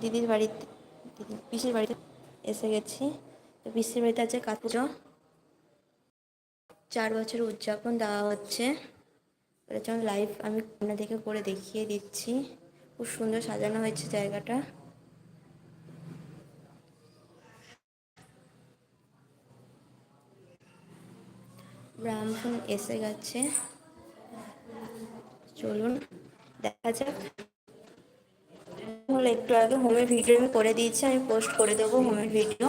দিদির বাড়িতে, দিদি, পিসির বাড়িতে এসে গেছি। তো পিসির বাড়িতে আছে কাঠ পুজো। চার বছর উদযাপন দেওয়া হচ্ছে। এর জন্য লাইভ আমি আপনাদেরকে করে দেখিয়ে দিচ্ছি। খুব সুন্দর সাজানো হয়েছে জায়গাটা। ব্রাহ্মণ এসে গেছে। চলুন, দেখা যাক। হলো একটু আগে হোমের ভিডিও আমি করে দিয়েছি, আমি পোস্ট করে দেবো হোমের ভিডিও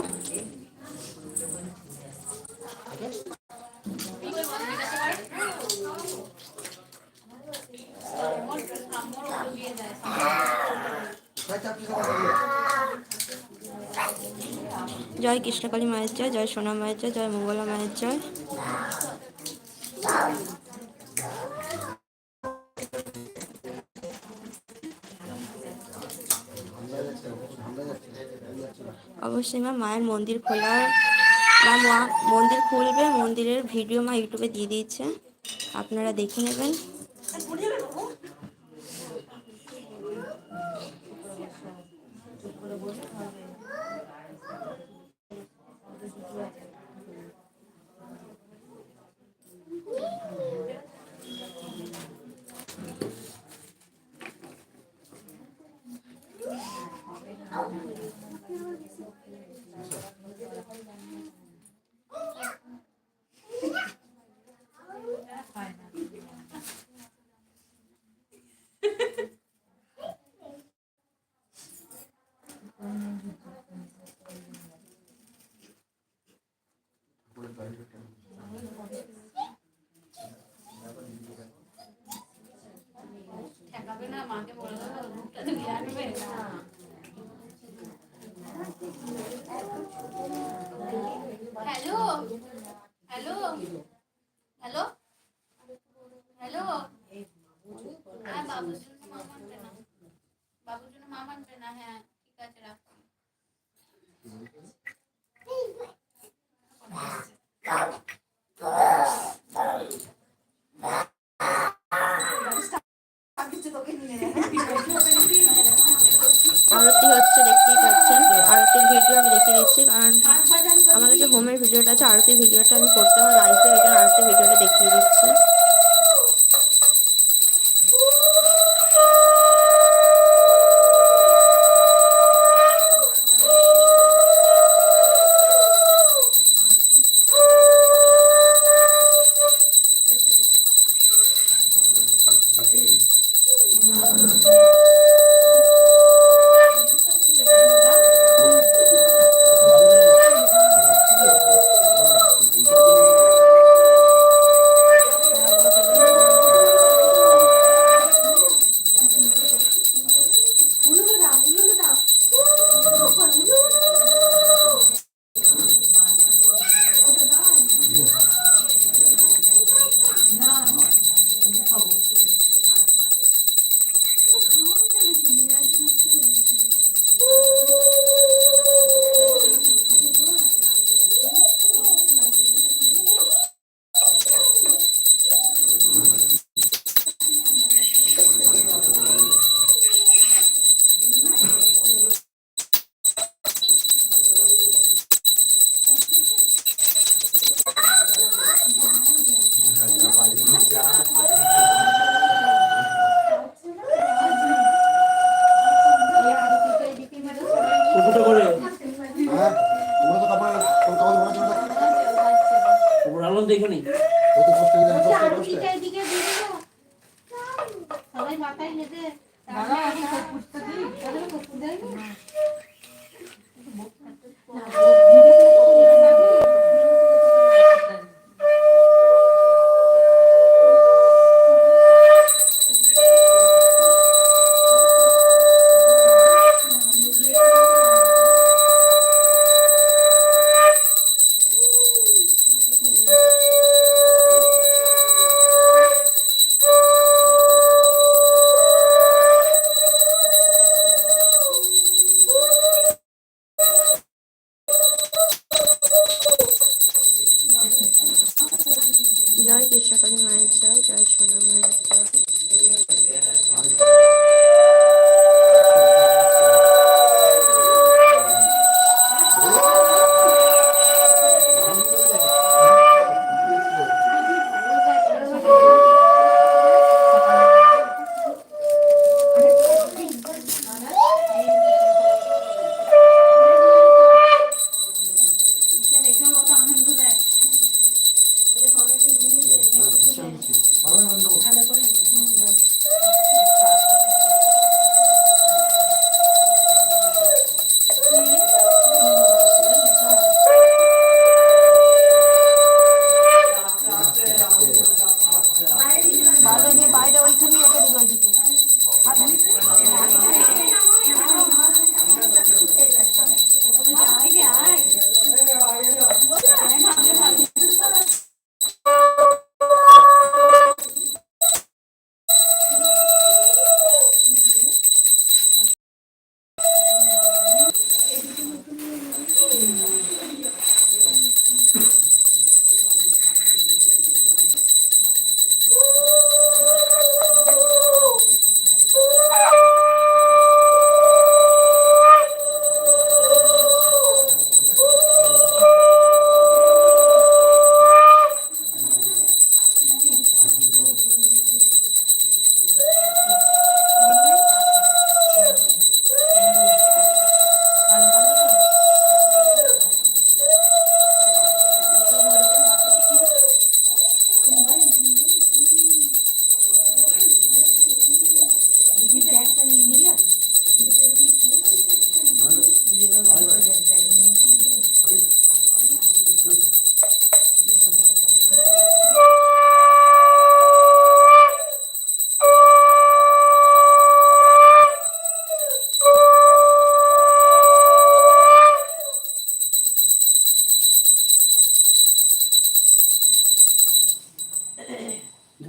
জয় কৃষ্ণকালী মায়ের জয় জয় সোনা মায়ের জয় জয় মঙ্গলা মায়ের জয়। অবশ্যই মা মায়ের মন্দির খোলার, মা মন্দির খুলবে, মন্দিরের ভিডিও মা ইউটিউবে দিয়ে দিয়েছে। আপনারা দেখে নেবেন।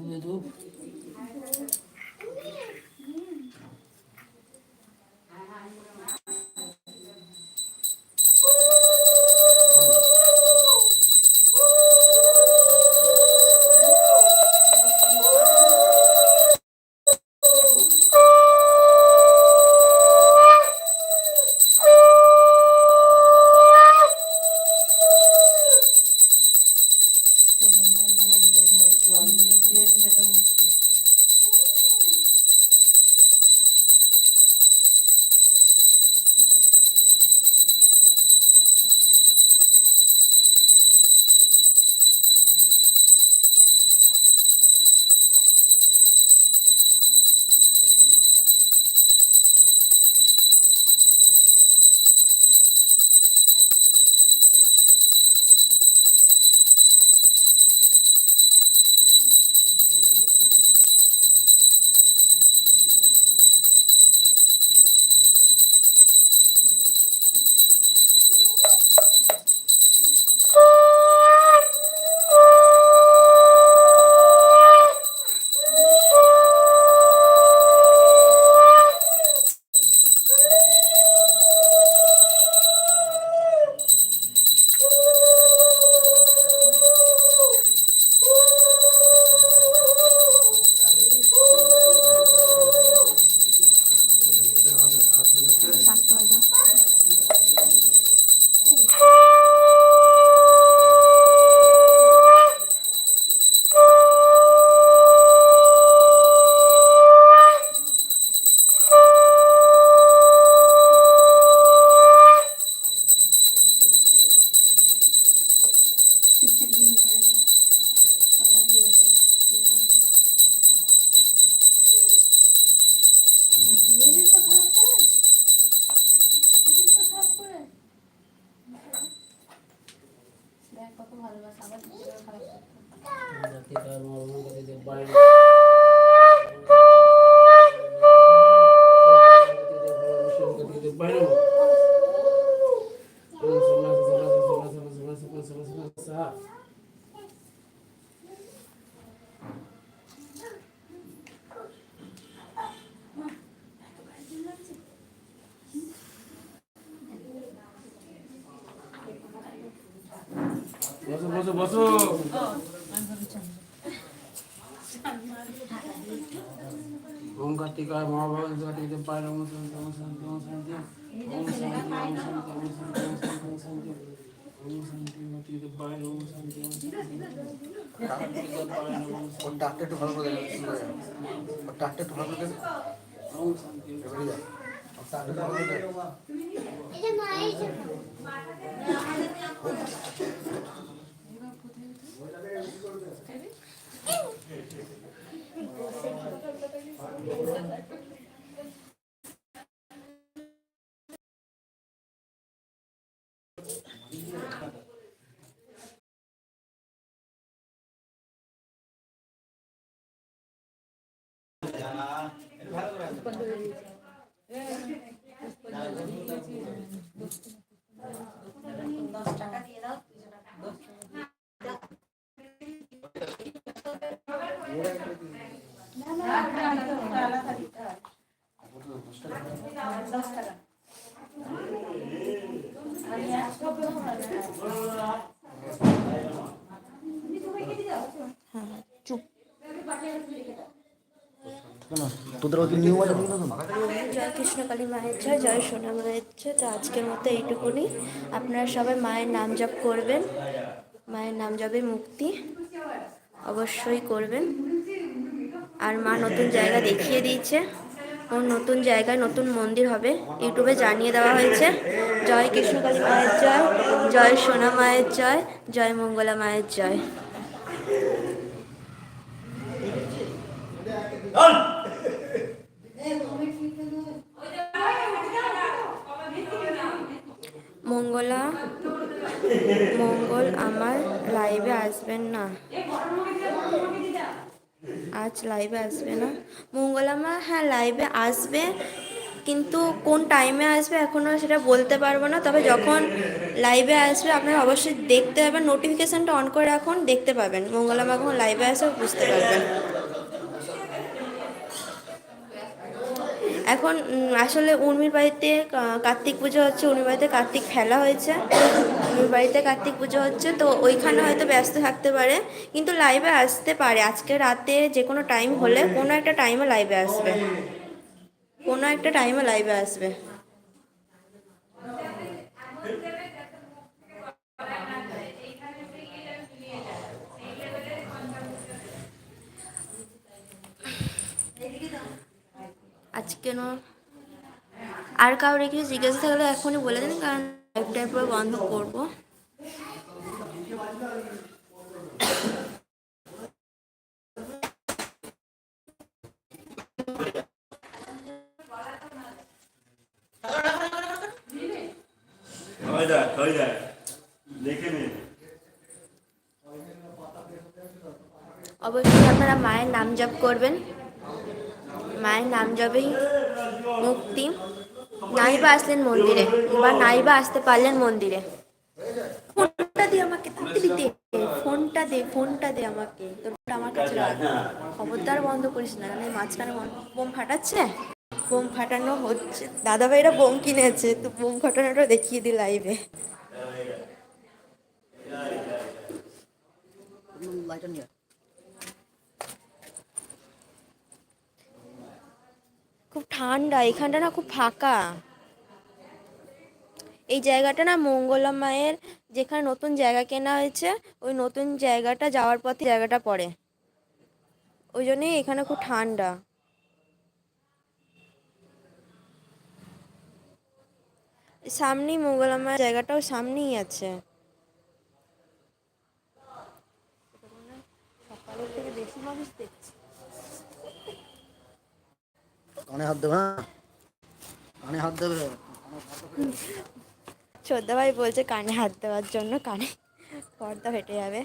доведу বসো বসো বসো ओम कार्तिकाय महाभाग कार्तिक पाय नमो संत नमो संत नमो संत ओम संत नमो संत नमो संत नमो संत नमो संत ओम संत कार्तिक पाय नमो संत नमो संत और डॉक्टर तो भाग गए और डॉक्टर तो भाग गए ओम संत एवरी जाए और डॉक्टर तो भाग गए ये माई पंद्रह জয় জয় সোনা মায়ের জয় তো আজকের মতো এইটুকুনি। আপনারা সবাই মায়ের নাম জপ করবেন, মায়ের নাম জপে মুক্তি অবশ্যই করবেন। আর মা নতুন জায়গা দেখিয়ে দিয়েছে। ওর নতুন জায়গায় নতুন মন্দির হবে। ইউটিউবে জানিয়ে দেওয়া হয়েছে। জয় কৃষ্ণকালী মায়ের জয় জয় সোনা মায়ের জয় জয় মঙ্গলা মায়ের জয়। মঙ্গলা, মঙ্গল আমার লাইভে আসবেন না। আজ লাইভে আসবে না। মঙ্গলামা হ্যাঁ লাইভে আসবে, কিন্তু কোন টাইমে আসবে এখনও সেটা বলতে পারব না। তবে যখন লাইভে আসবে, আপনারা অবশ্যই দেখতে পাবেন নোটিফিকেশানটা অন করে রাখুন, দেখতে পাবেন। মঙ্গলামা কখন লাইভে আসবে, বুঝতে পারবেন। এখন আসলে উর্মির বাড়িতে কার্তিক পুজো হচ্ছে, উর্মির বাড়িতে কার্তিক খেলা হয়েছে। উর্মির বাড়িতে কার্তিক পুজো হচ্ছে, তো ওইখানে হয়তো ব্যস্ত থাকতে পারে, কিন্তু লাইভে আসতে পারে। আজকে রাতে যে কোনো টাইম হলে কোনো একটা টাইমে লাইভে আসবে। কোনো একটা টাইমে লাইভে আসবে। আজকে ন আর কাউরে কিছু জিজ্ঞাসা থাকলে এখনই বলে দিন কারণ লাইভটা পর বন্ধ করব। অবশ্যই আপনারা মায়ের নাম জপ করবেন। মায়ের নাম জপেই মুক্তি। নাই বা আসলেন মন্দিরে বা নাই বা আসতে পারলেন মন্দিরে। ফোনটা দে আমাকে, তাড়াতাড়ি দে, ফোনটা দে ফোনটা দে আমাকে। তোর আমার কাছে খবরদার বন্ধ করিস না মানে মাঝখানে বোম ফাটাচ্ছে? বোম ফাটানো হচ্ছে। দাদা ভাইরা বোম কিনেছে, তো বোম ফাটানোটা দেখিয়ে দি লাইভে। লাইটার নিয়ে খুব ঠান্ডা, এখানটা না খুব ফাঁকা। এই জায়গাটা না মঙ্গলা মায়ের যেখানে নতুন জায়গা কেনা হয়েছে, ওই নতুন জায়গাটা যাওয়ার পথে জায়গাটা পড়ে। ওই জন্যই এখানে খুব ঠান্ডা। সামনেই মঙ্গলা মায়ের জায়গাটাও সামনেই আছে। সকালের থেকে বেশি মানুষ কানে হাত দেবে হ্যাঁ? কানে হাত দেবে। শ্রদ্ধা ভাই বলছে কানে হাত দেওয়ার জন্য কানে পর্দা ফেটে যাবে।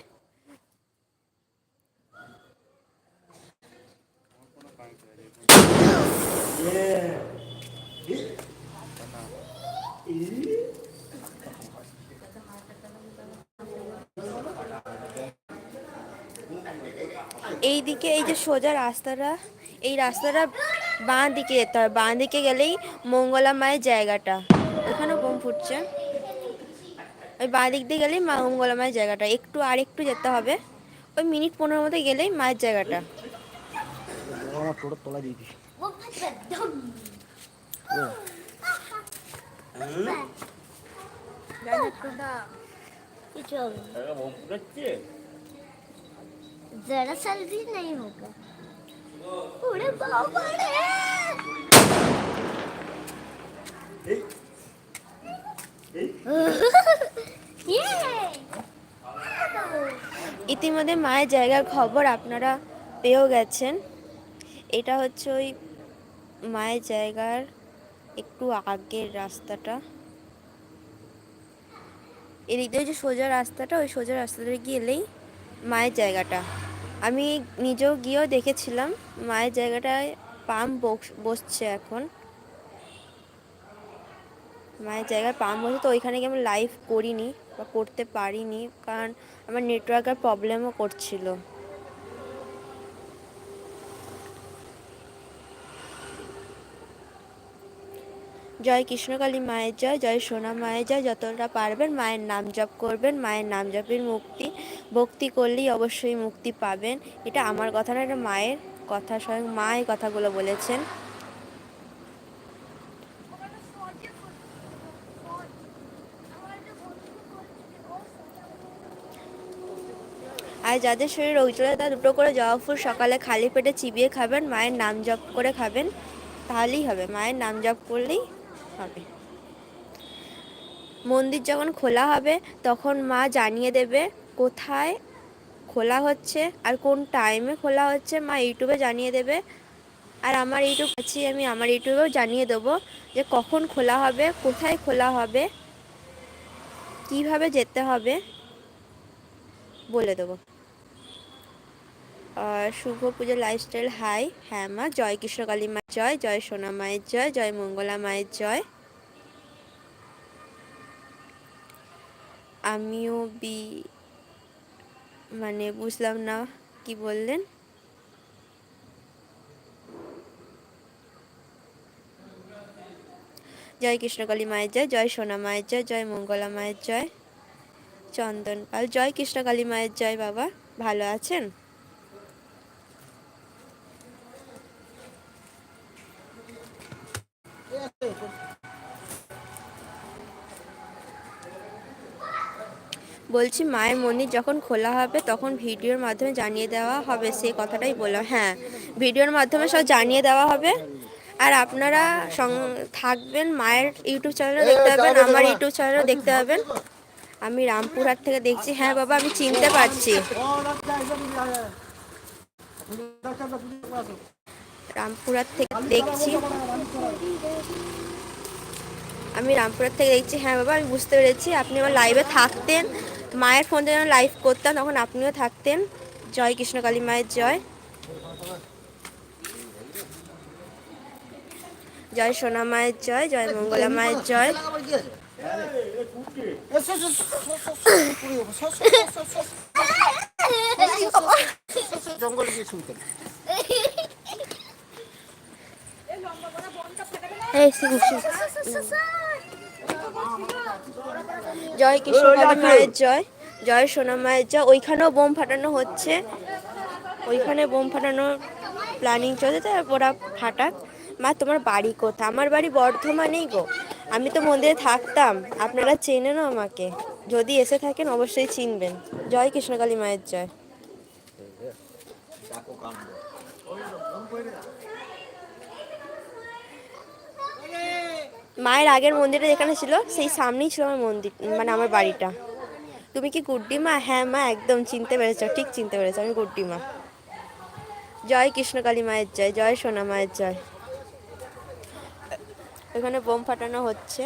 এইদিকে এই যে সোজা রাস্তাটা, এই রাস্তাটা বাঁ দিকে যেতে হবে বাঁ দিকে গেলেই মঙ্গলা মায়ের জায়গাটা ওখানে বোম ফুটছে ওই বাঁ দিক দিয়ে গেলেই মা মঙ্গলা মায়ের জায়গাটা একটু আর একটু যেতে হবে ওই মিনিট পনেরো মতো গেলেই মায়ের জায়গাটা আমার টোটো তোলা দিয়ে দিস जरा सर्दी नहीं होगा अरे बाबा ইতিমধ্যে মায়ের জায়গার খবর আপনারা পেয়েও গেছেন। এটা হচ্ছে ওই মায়ের জায়গার একটু আগের রাস্তাটা। এদিক দিয়ে যে সোজা রাস্তাটা, ওই সোজা রাস্তাটা গেলেই মায়ের জায়গাটা। আমি নিজেও গিয়েও দেখেছিলাম, মায়ের জায়গাটায় পাম্প বসছে এখন। মায়ের জায়গায় পাম্প বসে তো ওইখানে গিয়ে আমি লাইভ করিনি বা করতে পারিনি, কারণ আমার নেটওয়ার্কের প্রবলেমও করছিল। জয় কৃষ্ণকালী মায়ের জয় জয় সোনা মায়ের জয়, যতটা পারবেন মায়ের নাম জপ করবেন, মায়ের নাম জপের মুক্তি, ভক্তি করলেই অবশ্যই মুক্তি পাবেন। এটা আমার কথা না, এটা মায়ের কথা, স্বয়ং মা এই কথাগুলো বলেছেন। আর যাদের শরীরে চলে তারা দুটো করে জবা ফুল সকালে খালি পেটে চিবিয়ে খাবেন, মায়ের নাম জপ করে খাবেন, তাহলেই হবে। মায়ের নাম জপ করলেই হবে। মন্দির যখন খোলা হবে, তখন মা জানিয়ে দেবে কোথায় খোলা হচ্ছে আর কোন টাইমে খোলা হচ্ছে। মা ইউটিউবে জানিয়ে দেবে। আর আমার ইউটিউব আছি, আমি আমার ইউটিউবেও জানিয়ে দেবো যে কখন খোলা হবে, কোথায় খোলা হবে, কীভাবে যেতে হবে বলে দেবো। শুভ পুজো লাইফস্টাইল হাই হ্যাঁ মা জয় কৃষ্ণকালী মায়ের জয় জয় সোনা মায়ের জয় জয় মঙ্গলা মায়ের জয়। আমিও বি মানে বুঝলাম না, কি বললেন? জয় কৃষ্ণকালী মায়ের জয় জয় সোনা মায়ের জয় জয় মঙ্গলা মায়ের জয়। চন্দন পাল জয় কৃষ্ণকালী মায়ের জয় বাবা, ভালো আছেন? বলছি মায়ের মন্দির যখন খোলা হবে তখন ভিডিওর মাধ্যমে জানিয়ে দেওয়া হবে। সেই কথাটাই বললাম। হ্যাঁ ভিডিওর মাধ্যমে সব জানিয়ে দেওয়া হবে। আর আপনারা থাকবেন মায়ের ইউটিউব চ্যানেলও দেখতে পাবেন আমার ইউটিউব চ্যানেলও দেখতে পাবেন। আমি রামপুরহাট থেকে দেখছি। হ্যাঁ বাবা আমি চিনতে পারছি। রামপুরহাট থেকে দেখছি। আমি রামপুরহাট থেকে দেখছি। হ্যাঁ বাবা আমি বুঝতে পেরেছি। আপনি আমার লাইভে থাকতেন। মায়ের ফোন যখন লাইভ করতাম, তখন আপনিও থাকতেন। জয় কৃষ্ণকালী মায়ের জয়। জয় সোনা মায়ের জয় জয় মঙ্গলা মায়ের জয়। এই। জয় কৃষ্ণকালী মায়ের জয় জয় সোনা মায়ের জয়। ওইখানেও বোম ফাটানো হচ্ছে। ওইখানে বোম ফাটানোর প্ল্যানিং চলছে তো ওরা ফাটাক। মা তোমার বাড়ি কোথায়? আমার বাড়ি বর্ধমানেই গো। আমি তো মন্দিরে থাকতাম। আপনারা চেনেনও আমাকে। যদি এসে থাকেন অবশ্যই চিনবেন। জয় কৃষ্ণকালী মায়ের জয়। মায়ের আগের মন্দিরটা যেখানে ছিল, সেই সামনেই ছিল আমার মন্দির মানে আমার বাড়িটা। তুমি কি গুড্ডি মা? হ্যাঁ মা, একদম চিনতে পেরেছ, ঠিক চিনতে পেরেছ, আমি গুড্ডি মা। জয় কৃষ্ণকালী মায়ের জয় জয় সোনা মায়ের জয়। এখানে বোম ফাটানো হচ্ছে।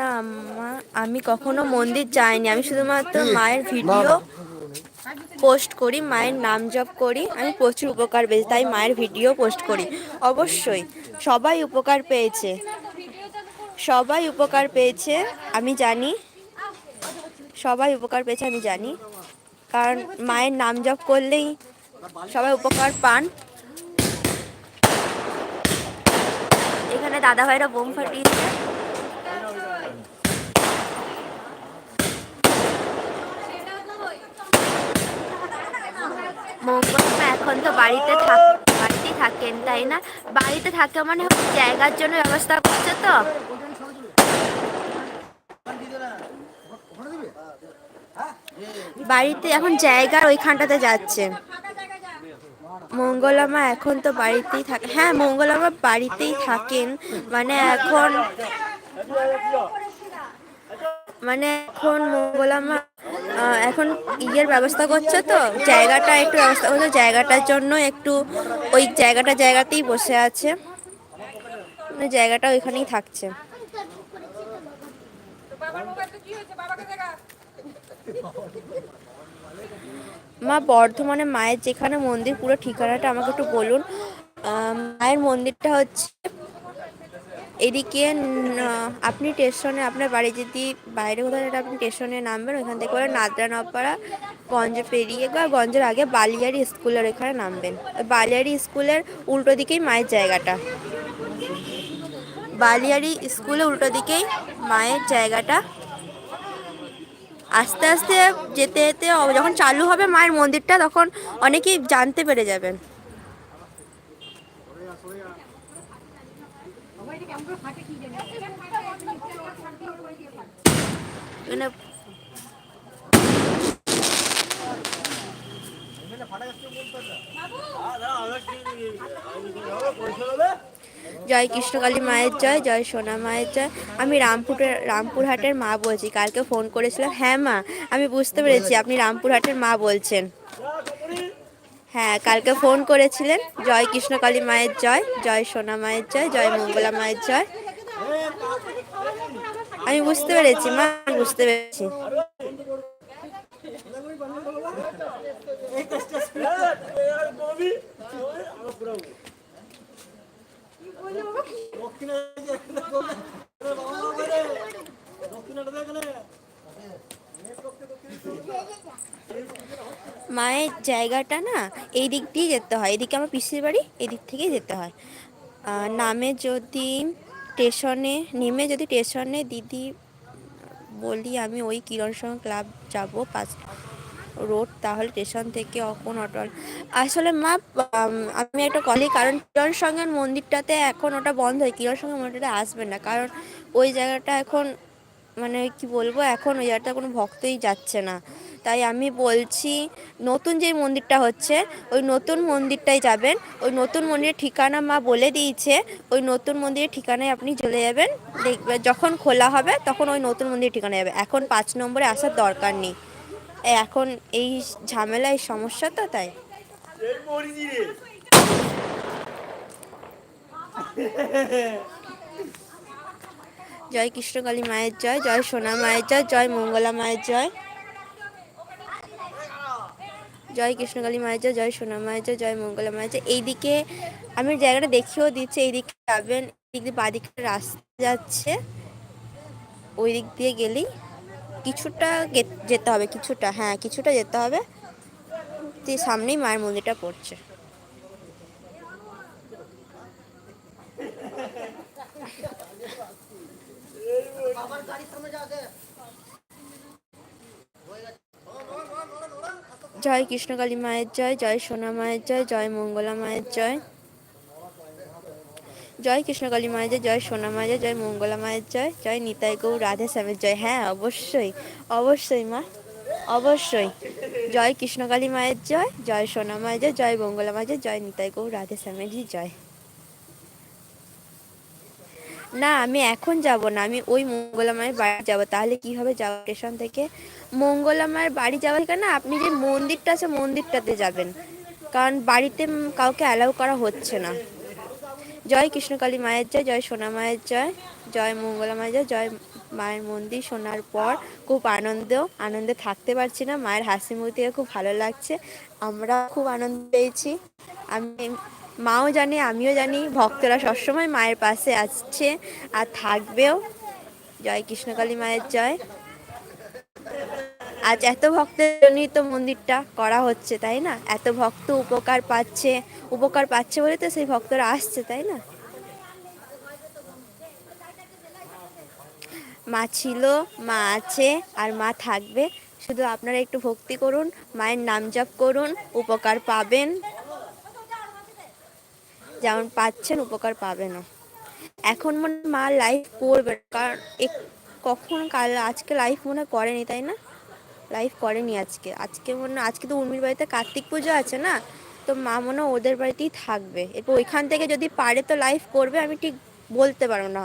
না মা আমি কখনো মন্দির যাইনি। আমি শুধুমাত্র মায়ের ভিডিও পোস্ট করি মায়ের নাম জপ করি। আমি প্রচুর উপকার পেয়েছি তাই মায়ের ভিডিও পোস্ট করি। অবশ্যই সবাই উপকার পেয়েছে। সবাই উপকার পেয়েছে আমি জানি। সবাই উপকার পেয়েছে আমি জানি। কারণ মায়ের নাম জপ করলেই সবাই উপকার পান। এখানে দাদা ভাইরা বোম ফাটিয়েছে মঙ্গলমা এখন তো বাড়িতে থাক, বাড়িতেই থাকেন, তাই না? বাড়িতে থাকে মানে জায়গার জন্য ব্যবস্থা করছে তো? বাড়িতে এখন জায়গার ওইখানটাতে যাচ্ছে। মঙ্গলামা এখন তো বাড়িতেই থাকে। হ্যাঁ মঙ্গলামা বাড়িতেই থাকেন। মানে এখন মানে এখন আহ, এখন ইয়ের ব্যবস্থা করছে তো জায়গাটা একটু ব্যবস্থা করছে জায়গাটার জন্য একটু ওই জায়গাটা জায়গাতেই বসে আছে। মানে জায়গাটা ওইখানেই থাকছে। মা বর্ধমানে মায়ের যেখানে মন্দির পুরো ঠিকানাটা আমাকে একটু বলুন। মায়ের মন্দিরটা হচ্ছে এদিকে আপনি স্টেশনে, আপনার বাড়ি যদি বাইরে কোথাও একটা আপনি স্টেশনে নামবেন। ওইখান থেকে করে নাদরা নপাড়া গঞ্জ পেরিয়ে বা গঞ্জের আগে বালিয়ারি স্কুলের এখানে নামবেন। বালিয়ারি স্কুলের উল্টো দিকেই মায়ের জায়গাটা। বালিয়ারি স্কুলের উল্টো দিকেই মায়ের জায়গাটা। আস্তে আস্তে যেতে যেতে, যখন চালু হবে মায়ের মন্দিরটা, তখন অনেকেই জানতে পেরে যাবেন। এখানে জয় কৃষ্ণকালী মায়ের জয় জয় সোনা মায়ের জয়। আমি রামপুরের রামপুরহাটের মা বলছি, কালকে ফোন করেছিলাম হ্যাঁ মা, আমি বুঝতে পেরেছি, আপনি রামপুরহাটের মা বলছেন। হ্যাঁ কালকে ফোন করেছিলেন, জয় কৃষ্ণকালী মায়ের জয় জয় সোনা মায়ের জয় জয় মঙ্গলা মায়ের জয়। আমি বুঝতে পেরেছি, মা বুঝতে পেরেছি। মায়ের জায়গাটা না, এই দিক দিয়ে যেতে হয়। এদিকে আমার পিসির বাড়ি এদিক থেকেই যেতে হয়। নামে যদি স্টেশনে, নেমে যদি স্টেশনে দিদি বলি, আমি ওই কিরণ সঙ্গে ক্লাব যাব পাঁচ রোড তাহলে স্টেশন থেকে কোন অটো আসলে মা, আমি একটা কলি কারণ কিরণ সঙ্গের মন্দিরটাতে এখন ওটা বন্ধ হয়। কিরণ সঙ্গের মন্দিরটা আসবে না, কারণ ওই জায়গাটা এখন মানে কি বলব, এখন ওই জায়গাটা কোনো ভক্তই যাচ্ছে না। তাই আমি বলছি, নতুন যে মন্দিরটা হচ্ছে, ওই নতুন মন্দিরটাই যাবেন। ওই নতুন মন্দিরের ঠিকানা মা বলে দিয়েছে, ওই নতুন মন্দিরের ঠিকানায় আপনি চলে যাবেন। দেখবেন যখন খোলা হবে, তখন ওই নতুন মন্দিরের ঠিকানায় যাবে। এখন পাঁচ নম্বরে আসার দরকার নেই। এখন এই ঝামেলা, এই সমস্যা তো তাই। জয় কৃষ্ণকালী মায়ের জয় জয় সোনা মায়ের জয় জয় মঙ্গলা মায়ের জয়। জয় কৃষ্ণকালী মায়ের জয় জয় সোনা মায়ের জয় জয় মঙ্গলা মায়ের জয়। এইদিকে আমি জায়গাটা দেখিয়েও দিচ্ছি, এইদিকে যাবেন এদিক দিয়ে বাদিকে রাস্তা যাচ্ছে। ওই দিক দিয়ে গেলেই কিছুটা যেতে হবে, কিছুটা হ্যাঁ কিছুটা যেতে হবে। সামনেই মায়ের মন্দিরটা পড়ছে। জয় কৃষ্ণকালী মায়ের জয় জয় সোনা মায়ের জয় জয় মঙ্গলা মায়ের জয়। জয় কৃষ্ণকালী মায়ের জয় জয় সোনা মায়ের জয় জয় মঙ্গলা মায়ের জয় জয় নিতাই গৌর, রাধে শ্যামের জয়। হ্যাঁ অবশ্যই অবশ্যই মা, অবশ্যই। জয় কৃষ্ণকালী মায়ের জয় জয় সোনা মায়ের জয় জয় মঙ্গলা মায়ের জয় জয় নিতাই গৌর, রাধে শ্যামেরই জয়। না, আমি এখন যাব না। আমি ওই মঙ্গলা মায়ের বাড়ি যাব। তাহলে কি হবে? যাওয়া স্টেশন থেকে। মঙ্গলা মায়ের বাড়ি যাওয়ার থেকে না, আপনি যে মন্দিরটা আছে, মন্দিরটাতে যাবেন। কারণ বাড়িতে কাউকে অ্যালাউ করা হচ্ছে না। জয় কৃষ্ণকালী মায়ের জয় জয় সোনা মায়ের জয় জয় মঙ্গলা মায়ের জয় জয় মায়ের মন্দির শোনার পর খুব আনন্দ, আনন্দে থাকতে পারছি না। মায়ের হাসি মুখ খুব ভালো লাগছে। আমরা খুব আনন্দ পেয়েছি। আমি মাও জানে, আমিও জানি, ভক্তরা সবসময় মায়ের পাশে আসছে আর থাকবেও। জয় কৃষ্ণকালী মায়ের জয়। আজ এত ভক্তের জন্যই তো মন্দিরটা করা হচ্ছে, তাই না? এত ভক্ত উপকার পাচ্ছে উপকার পাচ্ছে বলে তো সেই ভক্তরা আসছে, তাই না? মা ছিল, মা আছে আর মা থাকবে। শুধু আপনারা একটু ভক্তি করুন, মায়ের নাম জপ করুন, উপকার পাবেন। যেমন পাচ্ছেন, উপকার পাবে না এখন মনে মা লাইভ করবে কারণ কখন কাল, আজকে লাইভ মনে করেনি, তাই না? লাইভ করেনি আজকে। আজকে মনে আজকে তো উর্মির বাড়িতে কার্তিক পুজো আছে না? তো মা মনে ওদের বাড়িতেই থাকবে। এরপর ওইখান থেকে যদি পারে তো লাইভ করবে, আমি ঠিক বলতে পারব না।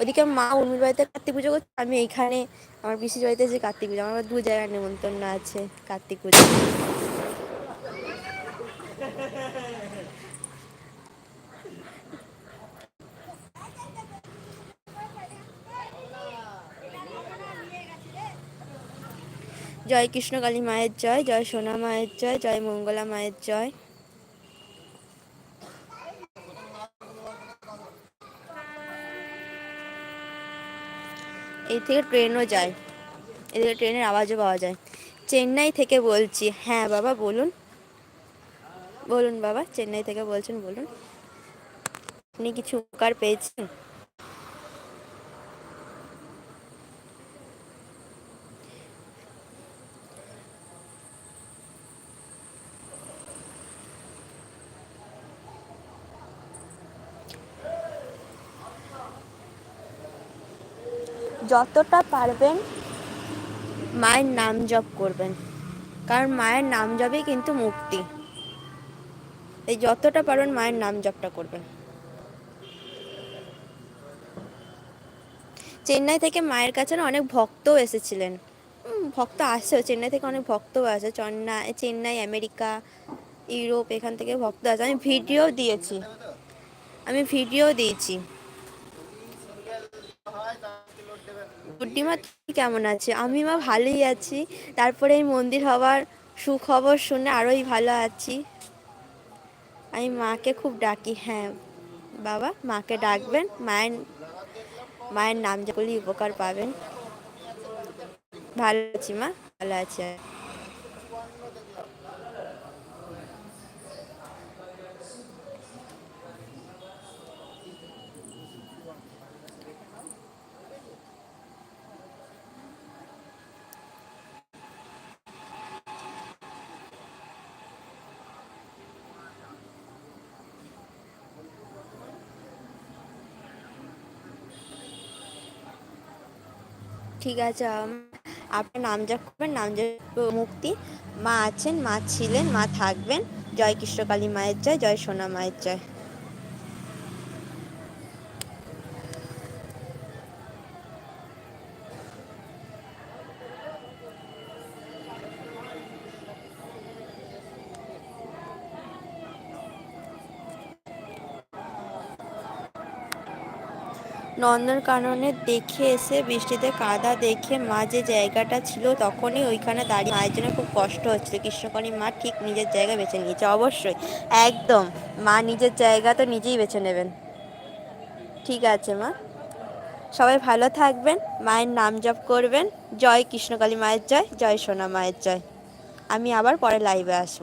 ওদিকে মা উর্মির বাড়িতে কার্তিক পুজো করছে, আমি এইখানে আমার পিসির বাড়িতে যে কার্তিক পুজো, আমার দু জায়গায় নেমন্তন্ন আছে কার্তিক পুজো জয় কৃষ্ণকালী মায়ের জয় জয় সোনা মায়ের জয় জয় মঙ্গলা মায়ের জয়। এই থেকে ট্রেনও যায়। এদিকে ট্রেনের আওয়াজও পাওয়া যায়। চেন্নাই থেকে বলছি হ্যাঁ বাবা বলুন। বলুন বাবা, চেন্নাই থেকে বলছেন, বলুন। আপনি কিছু উপকার পেয়েছেন? যতটা পারবেন মায়ের নাম জপ করবেন। কারণ মায়ের নাম জপই কিন্তু মুক্তি। এই যতটা পারবেন মায়ের নাম জপটা করবেন। চেন্নাই থেকে মায়ের কাছে না অনেক ভক্তও এসেছিলেন। ভক্ত আসেও, চেন্নাই থেকে অনেক ভক্তও আসে। চেন্নাই চেন্নাই, আমেরিকা, ইউরোপ, এখান থেকে ভক্ত আসে। আমি ভিডিও দিয়েছি। আমি ভিডিও দিয়েছি। তুমি কেমন আছে আমি মা ভালোই আছি। তারপরে এই মন্দির হওয়ার সুখবর শুনে আরোই ভালো আছি। আমি মাকে খুব ডাকি হ্যাঁ। বাবা, মাকে ডাকবেন, মায়ের মায়ের নাম যেগুলি উপকার পাবেন। ভালো আছি মা, ভালো আছে। ঠিক আছে আপনার নাম যা করবেন, নাম মুক্তি। মা আছেন, মা ছিলেন, মা থাকবেন। জয় কৃষ্ণকালী মায়ের জয় জয় সোনা মায়ের জয়। নন্দনকাননে দেখে এসে বৃষ্টিতে কাদা দেখে মা যে জায়গাটা ছিল তখনই ওইখানে দাঁড়িয়ে মায়ের জন্য খুব কষ্ট হচ্ছিল। কৃষ্ণকালী মা ঠিক নিজের জায়গা বেছে নিয়েছে, অবশ্যই। একদম, মা নিজের জায়গা তো নিজেই বেছে নেবেন। ঠিক আছে মা। সবাই ভালো থাকবেন, মায়ের নাম জপ করবেন। জয় কৃষ্ণকালী মায়ের জয় জয় সোনা মায়ের জয়। আমি আবার পরে লাইভে আসব।